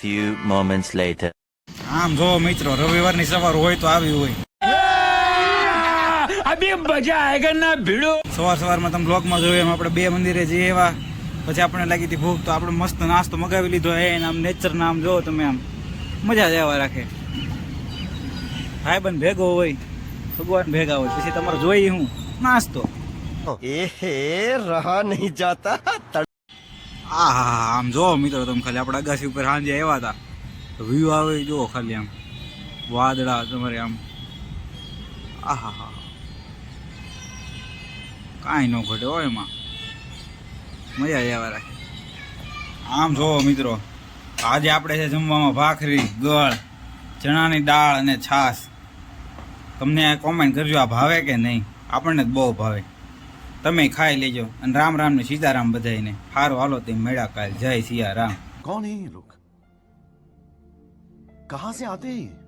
few moments later. આમ જો મિત્રો રવિવારની સવાર હોય તો આવી હોય. અભી મજા આયગા ભીડો? સવાર સવારમાં તમે બ્લોગમાં જોયું એમ આપણે બે મંદિરે જઈએ એવા પછી આપણે લાગી હતી ભૂખ તો આપણે મસ્ત નાસ્તો મગાવી લીધો. એ આમ નેચર ના આમ જોવો તમે આમ મજા જ આવવા રાખે. ભાઈ બંધ ભેગો હોય ભગવાન ભેગા હોય પછી તમારે જોઈએ હું નાસ્તો. એ હે રહા નહીં જાતા. આ હા આમ જો મિત્રો તમે ખાલી આપણે અગાસી ઉપર સાંજે આવ્યા હતા. વ્યૂ આવે જુઓ ખાલી આમ. વાદળા તમારે આમ. આ હા હા કાંઈ ન ઘટે હોય એમાં. મજા જ આવવા રાખે. આમ જોવો મિત્રો, આજે આપણે છે જમવામાં ભાખરી, ગળ, ચણાની દાળ અને છાશ. તમને કોમેન્ટ કરજો, આ ભાવે કે નહીં? આપણને જ બહુ ભાવે. તમે ખાઈ લેજો. અને રામ રામ ને સીતારામ બધાને હારો હાલો તે મેળા કાલ. જય સિયા રામ. કોણ હે લોક? કહા સે આતે હે?